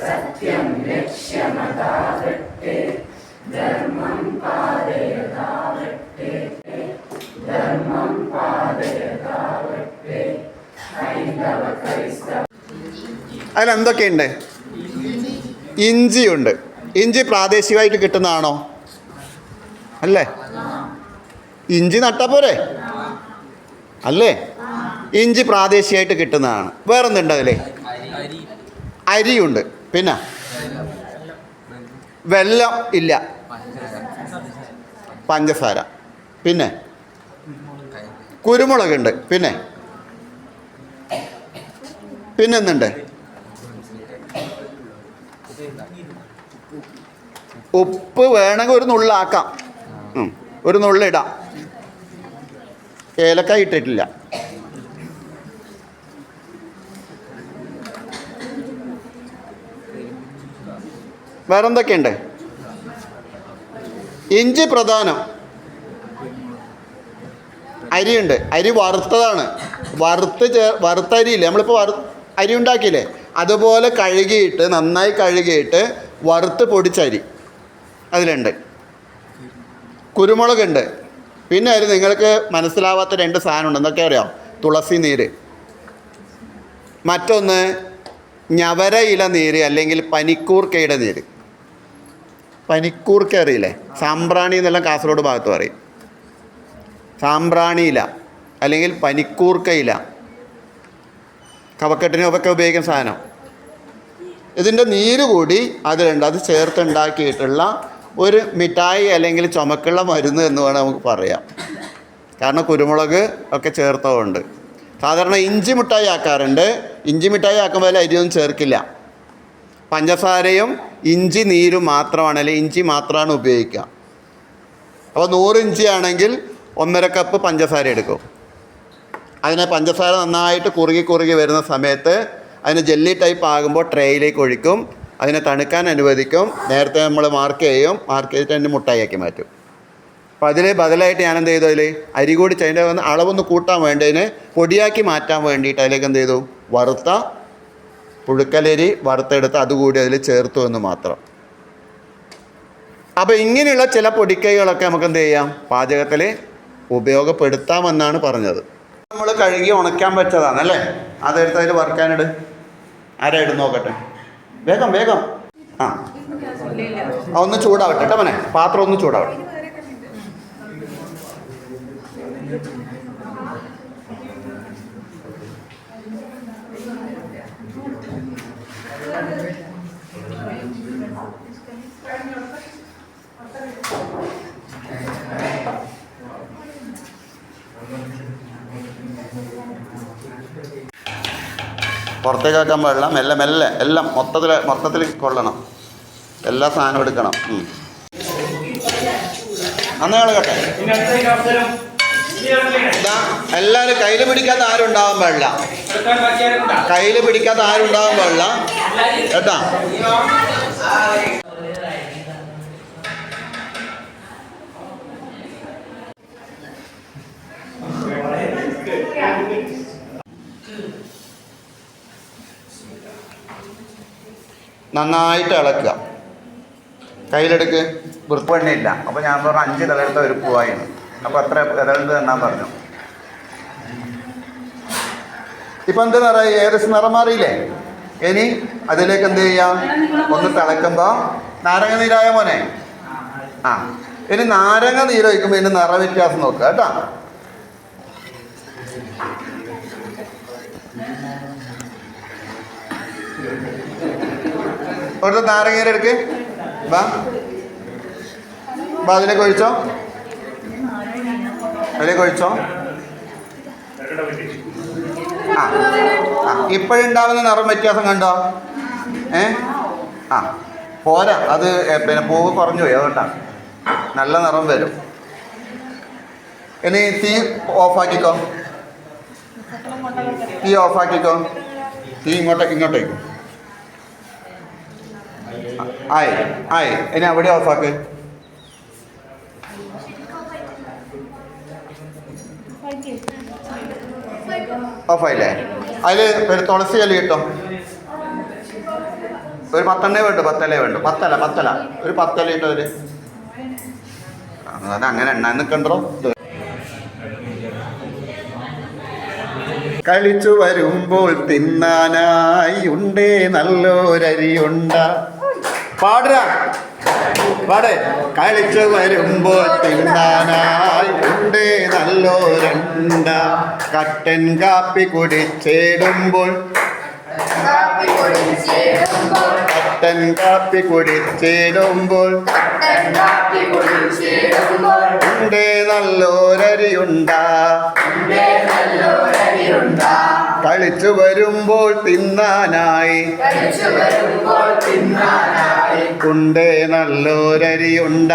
സത്യം ലക്ഷ്യമതാകട്ടെ ധർമ്മം പാതയതാവട്ടെ ധർമ്മം പാതയതാവട്ടെ ഹൈന്ദവ ക്രൈസ്തവ അതിലെന്തൊക്കെയുണ്ട്? ഇഞ്ചിയുണ്ട്. ഇഞ്ചി പ്രാദേശികമായിട്ട് കിട്ടുന്നതാണോ? അല്ലേ? ഇഞ്ചി നട്ടാ പോരെ? അല്ലേ? ഇഞ്ചി പ്രാദേശികമായിട്ട് കിട്ടുന്നതാണ്. വേറെന്തുണ്ട് അതിലേ? അരിയുണ്ട്. പിന്നെ? വെല്ലം ഇല്ല. പഞ്ചസാര. പിന്നെ? കുരുമുളകുണ്ട് പിന്നെ? പിന്നെന്തുണ്ട് ഉപ്പ് വേണമെങ്കിൽ ഒരു നുള്ളാക്കാം ഒരു നുള്ളിടാം ഏലക്കായി ഇട്ടിട്ടില്ല. വേറെന്തൊക്കെയുണ്ട്? ഇഞ്ചി പ്രധാനം. അരിയുണ്ട്. അരി വറുത്തതാണ്. വറുത്ത് ചേ വറുത്ത അരിയില്ലേ? നമ്മളിപ്പോൾ വറു അരി ഉണ്ടാക്കിയില്ലേ? അതുപോലെ കഴുകിയിട്ട് നന്നായി കഴുകിയിട്ട് വറുത്ത് പൊടിച്ച അരി അതിലുണ്ട്. കുരുമുളകുണ്ട് പിന്നെ ഒരു നിങ്ങൾക്ക് മനസ്സിലാവാത്ത രണ്ട് സാധനമുണ്ട്. എന്തൊക്കെ അറിയാം? തുളസി നീര്. മറ്റൊന്ന് ഞവര ഇല നീര് അല്ലെങ്കിൽ പനിക്കൂർക്കയുടെ നീര്. പനിക്കൂർക്ക അറിയില്ലേ സാമ്പ്രാണി എന്നെല്ലാം കാസർഗോഡ് ഭാഗത്ത് പറയും. സാമ്പ്രാണി ഇല അല്ലെങ്കിൽ പനിക്കൂർക്ക ഇല. കവക്കെട്ടിനും ഒക്കെ ഉപയോഗിക്കുന്ന സാധനം. ഇതിന്റെ നീര് കൂടി അതിലുണ്ട് അത് ചേർത്തുണ്ടാക്കിയിട്ടുള്ള ഒരു മിഠായി അല്ലെങ്കിൽ ചുമക്കുള്ള മരുന്ന് എന്ന് വേണം നമുക്ക് പറയാം. കാരണം കുരുമുളക് ഒക്കെ ചേർത്തതുകൊണ്ട്. സാധാരണ ഇഞ്ചി മിഠായി ആക്കാറുണ്ട്. ഇഞ്ചി മിഠായി ആക്കുമ്പോൾ അതിൽ അരിയൊന്നും ചേർക്കില്ല. പഞ്ചസാരയും ഇഞ്ചി നീര് മാത്രമാണ് അല്ലെങ്കിൽ ഇഞ്ചി മാത്രമാണ് ഉപയോഗിക്കുക. അപ്പോൾ നൂറ് ഇഞ്ചി ആണെങ്കിൽ ഒന്നര കപ്പ് പഞ്ചസാര എടുക്കും. അതിനെ പഞ്ചസാര നന്നായിട്ട് കുറുകി കുറുകി വരുന്ന സമയത്ത് അതിന് ജെല്ലി ടൈപ്പ് ആകുമ്പോൾ ട്രേയിലേക്ക് ഒഴിക്കും. അതിനെ തണുക്കാൻ അനുവദിക്കും. നേരത്തെ നമ്മൾ മാർക്ക് ചെയ്യും. മാർക്ക് ചെയ്തിട്ട് അതിന്റെ മുട്ടായിയാക്കി മാറ്റും. അപ്പോൾ അതിൽ ബദലായിട്ട് ഞാൻ എന്ത് ചെയ്തു അതിൽ അരി കൂടി അതിന്റെ അളവൊന്ന് കൂട്ടാൻ വേണ്ടതിന് പൊടിയാക്കി മാറ്റാൻ വേണ്ടിയിട്ട് അതിലേക്ക് എന്ത് ചെയ്തു? വറുത്ത പുഴുക്കലരി വറുത്തെടുത്ത് അതുകൂടി അതിൽ ചേർത്തു എന്ന് മാത്രം. അപ്പോൾ ഇങ്ങനെയുള്ള ചില പൊടിക്കൈകളൊക്കെ നമുക്ക് എന്ത് ചെയ്യാം? പാചകത്തിൽ ഉപയോഗപ്പെടുത്താമെന്നാണ് പറഞ്ഞത്. നമ്മൾ കഴുകി ഉണക്കാൻ വെച്ചതാണ് അല്ലേ? അതെടുത്ത് അതിൽ വറുക്കാനിട്. ആരാ ഇടും നോക്കട്ടെ. വേഗം വേഗം. ആ ഒന്ന് ചൂടാവട്ടെ കേട്ടോ മോനെ. പാത്രം ഒന്ന് ചൂടാവട്ടെ. പുറത്തേക്ക് വെക്കാൻ പാടില്ല. മെല്ലെ മെല്ലെ. എല്ലാം മൊത്തത്തിൽ മൊത്തത്തിൽ കൊള്ളണം. എല്ലാ സാധനവും എടുക്കണം. അന്ന് കളകട്ടെ ഇതാ. എല്ലാവരും കയ്യിൽ പിടിക്കാത്ത ആരും ഉണ്ടാവാൻ പാടില്ല. കയ്യിൽ പിടിക്കാത്ത ആരും ഉണ്ടാവാൻ പാടില്ല. കേട്ടാ? നന്നായിട്ട് ഇളക്കുക. കയ്യിലെടുക്ക്. വൃത്തിപ്പെണ്ണില്ല അപ്പോൾ ഞാൻ പറഞ്ഞു അഞ്ച് ഇലകെടുത്ത ഒരു പൂവായിരുന്നു അപ്പോൾ അത്ര ഇലകെടുത്ത് എണ്ണാൻ പറഞ്ഞു. ഇപ്പം എന്ത് നിറയെ ഏകദേശം നിറം മാറിയില്ലേ? ഇനി അതിലേക്ക് എന്ത് ചെയ്യാം? ഒന്ന് തിളക്കുമ്പോൾ നാരങ്ങ നീരായ മോനെ? ആ. ഇനി നാരങ്ങ നീര് ഒഴിക്കുമ്പോൾ ഇതിന് നിറ വ്യത്യാസം നോക്കുക കേട്ടോ. ഒരു നാരങ്ങ എടുക്ക്. വാ വാ അതിലേക്ക് ഒഴിച്ചോ. അതിലേക്ക് ഒഴിച്ചോ. ആ ആ. ഇപ്പോഴുണ്ടാവുന്ന നിറം വ്യത്യാസം കണ്ടോ? ഏ? ആ പോരാ. അത് പിന്നെ പൂവ് കുറഞ്ഞു പോയി. അതുകൊണ്ടാണ് നല്ല നിറം വരും. ഇനി തീ ഓഫാക്കിക്കോ. തീ ഓഫാക്കിക്കോ. തീ ഇങ്ങോട്ടേക്ക് ഇങ്ങോട്ടേക്ക് ആയി ആയി. ഇനി അവിടെ ഓഫാക്ക്. ഓഫായില്ലേ? അതിൽ ഒരു തുളസി ഇല കിട്ടും. ഒരു പത്തെണ്ണേ വേണ്ടു പത്തലേ വേണ്ടു. പത്തല പത്തല ഒരു പത്തല കിട്ടും അതിൽ അത് അങ്ങനെ എണ്ണ നിൽക്കണ്ടോ കളിച്ചു വരുമ്പോൾ തിന്നാനായി ഉണ്ടേ നല്ലൊരരിയുണ്ട. പാടുക പാടേ. കളിച്ചു വരുമ്പോൾ തിന്നാനായി ഉണ്ടേ നല്ലൊരണ്ട കട്ടൻ കാപ്പി കുടിച്ചേടുമ്പോൾ കട്ടൻ കാപ്പി കുടിച്ചേടുമ്പോൾ ഉണ്ടേ നല്ലൊരരിയുണ്ട. കളിച്ചു വരുമ്പോൾ തിന്നാനായി ഉണ്ടേ നല്ലൊരരിയുണ്ട.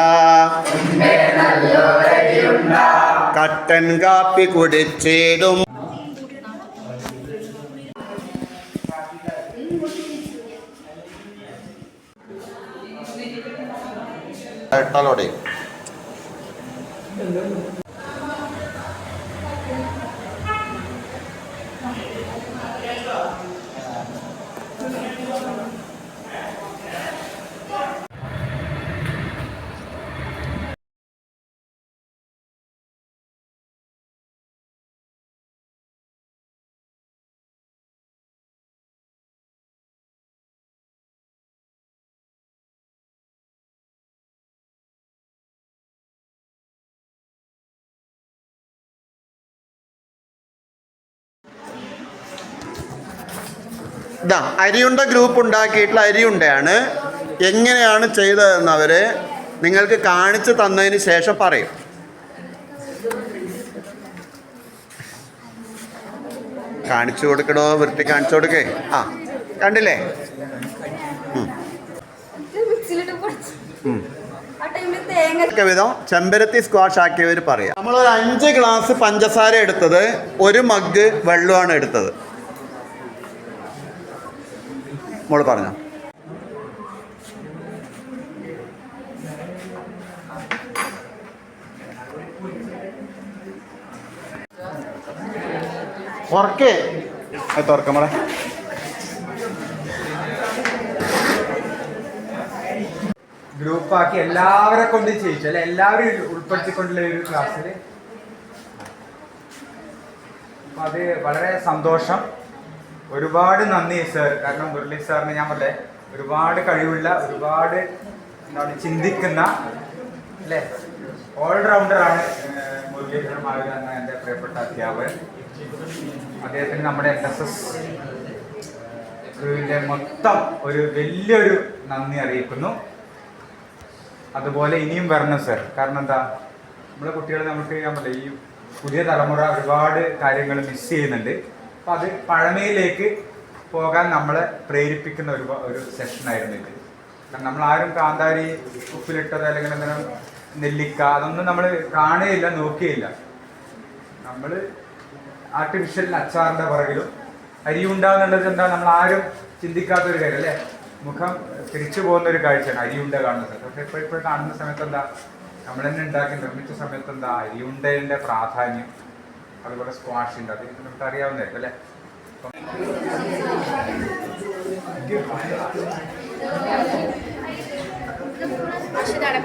കട്ടൻ കാപ്പി കുടിച്ചിടും. എട്ടാലോടെ ഇതാ അരിയുണ്ട ഗ്രൂപ്പ് ഉണ്ടാക്കിയിട്ടുള്ള അരിയുണ്ടയാണ്. എങ്ങനെയാണ് ചെയ്തതെന്ന് അവർ നിങ്ങൾക്ക് കാണിച്ചു തന്നതിന് ശേഷം പറയും. കാണിച്ചു കൊടുക്കണോ വൃത്തി കാണിച്ചു കൊടുക്കേ. ആ കണ്ടില്ലേ? വിധം ചെമ്പരത്തി സ്ക്വാഷ് ആക്കിയവർ പറയാം. നമ്മളൊരു അഞ്ച് ഗ്ലാസ് പഞ്ചസാര എടുത്തത് ഒരു മഗ് വെള്ളമാണ് എടുത്തത്. മോൾ പറഞ്ഞോ. ഉറക്കേ. അത് മോളെ. ഗ്രൂപ്പാക്കി എല്ലാവരെ കൊണ്ട് ചെയ്യിച്ചു അല്ലെ? എല്ലാവരും ഉൾപ്പെടുത്തിക്കൊണ്ടുള്ള ഒരു ക്ലാസ്സിൽ അത് വളരെ സന്തോഷം. ഒരുപാട് നന്ദി സർ കാരണം മുരളി സാറിന് ഞാൻ പറഞ്ഞേ ഒരുപാട് കഴിവുള്ള ഒരുപാട് എന്താണ് ചിന്തിക്കുന്ന അല്ലേ? ഓൾറൗണ്ടറാണ് മുരളീധരൻ മാവില എന്ന എന്റെ പ്രിയപ്പെട്ട അധ്യാപകൻ. അദ്ദേഹത്തിന് നമ്മുടെ എൻ എസ് എസ് ക്രൂവിന്റെ മൊത്തം ഒരു വലിയൊരു നന്ദി അറിയിക്കുന്നു. അതുപോലെ ഇനിയും വരണം സർ കാരണം എന്താ നമ്മളെ കുട്ടികൾ നമുക്ക് പറയാം ഈ പുതിയ തലമുറ ഒരുപാട് കാര്യങ്ങൾ മിസ് ചെയ്യുന്നുണ്ട്. അപ്പം അത് പഴമയിലേക്ക് പോകാൻ നമ്മളെ പ്രേരിപ്പിക്കുന്ന ഒരു ഒരു സെഷനായിരുന്നു ഇത്. കാരണം നമ്മൾ ആരും കാന്താരി ഉപ്പിലിട്ടത് അല്ലെങ്കിൽ എന്തെങ്കിലും നെല്ലിക്ക അതൊന്നും നമ്മൾ കാണുകയില്ല നോക്കുകയില്ല നമ്മൾ ആർട്ടിഫിഷ്യൽ അച്ചാറിന്റെ പുറകിലും അരി ഉണ്ടാകുന്നുള്ളത് എന്താ നമ്മൾ ആരും ചിന്തിക്കാത്ത ഒരു കാര്യം അല്ലേ? മുഖം തിരിച്ചു പോകുന്ന ഒരു കാഴ്ചയാണ് അരിയുണ്ട കാണുന്നത്. പക്ഷെ ഇപ്പോൾ ഇപ്പോൾ കാണുന്ന സമയത്ത് എന്താ? നമ്മൾ തന്നെ ഉണ്ടാക്കി നിർമ്മിച്ച സമയത്ത് എന്താ? അരിയുണ്ടയുടെ പ്രാധാന്യം. അതുപോലെ സ്ക്വാഷ് ഉണ്ട്. അത് നമുക്ക് അറിയാവുന്നതായിരിക്കും അല്ലേ? ഇതാണ്